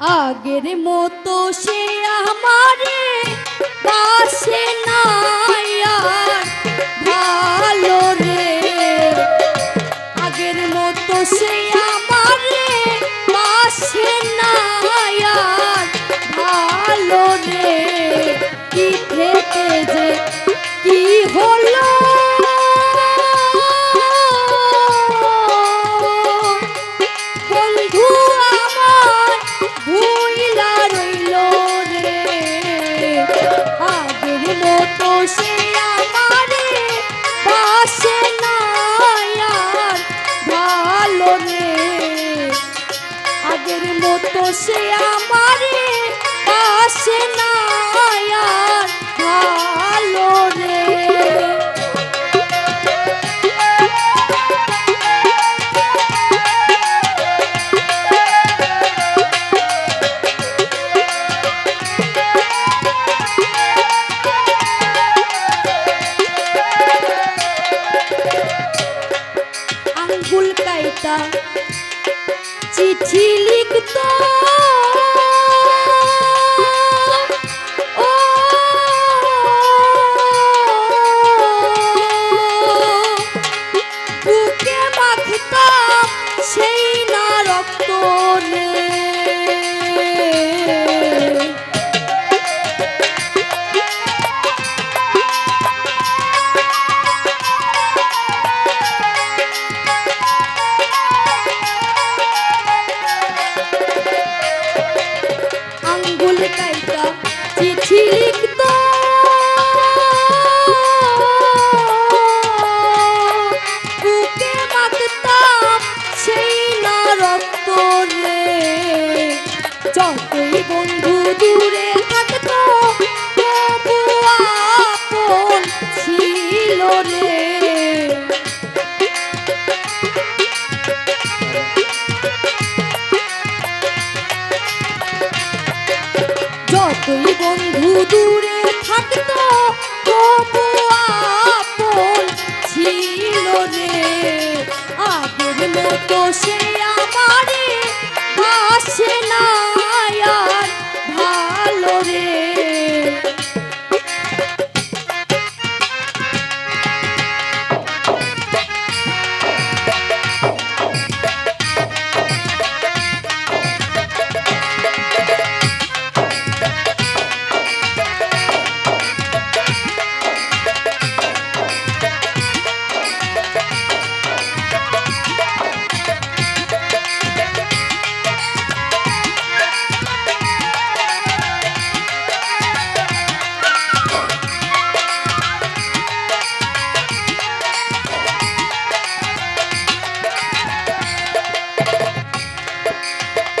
আগের মতো সে আমারে পাশে না ocean. ফুল কাইটা চিঠি লিখতা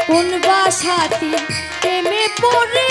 কোন বাসাতে প্রেমে পড়ে?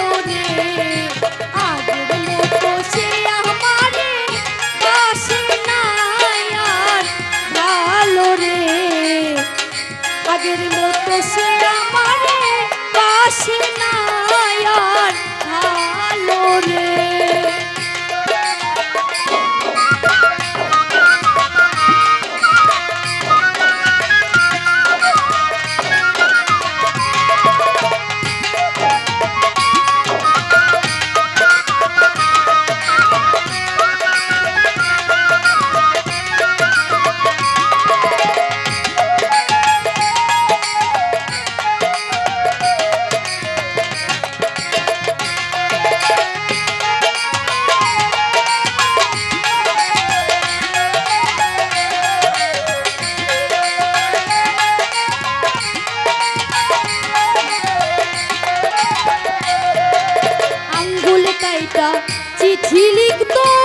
আগের মতো সে আমারে বাসে না আর ভালো রে। একটা চিঠি লিখতো।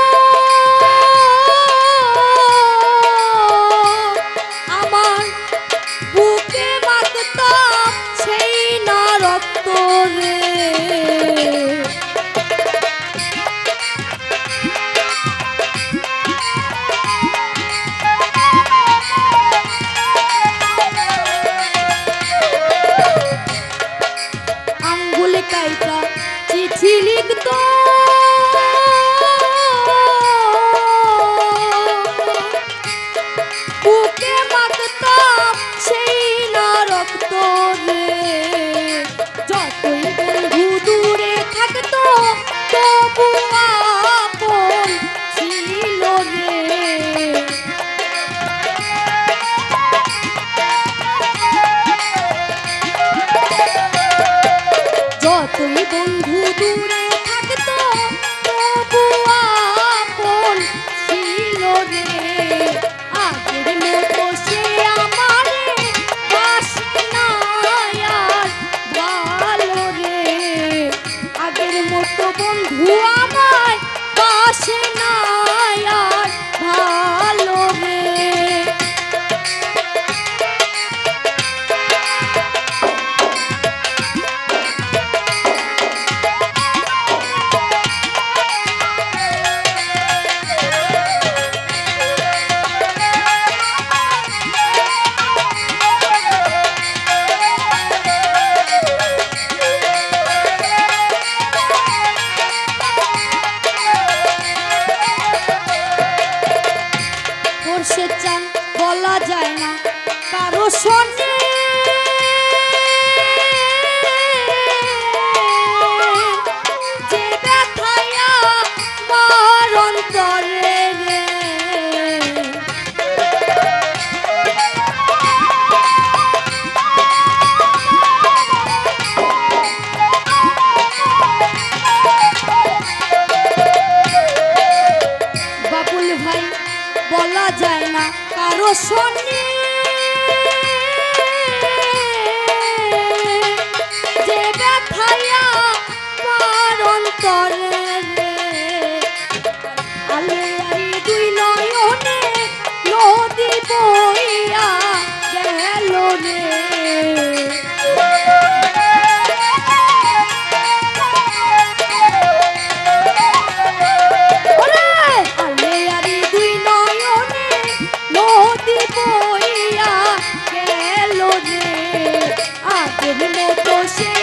বলা যায় না কারও শনি। যে ব্যথায়া পার অন্তরে। বইয়া গেল রে। মতো সে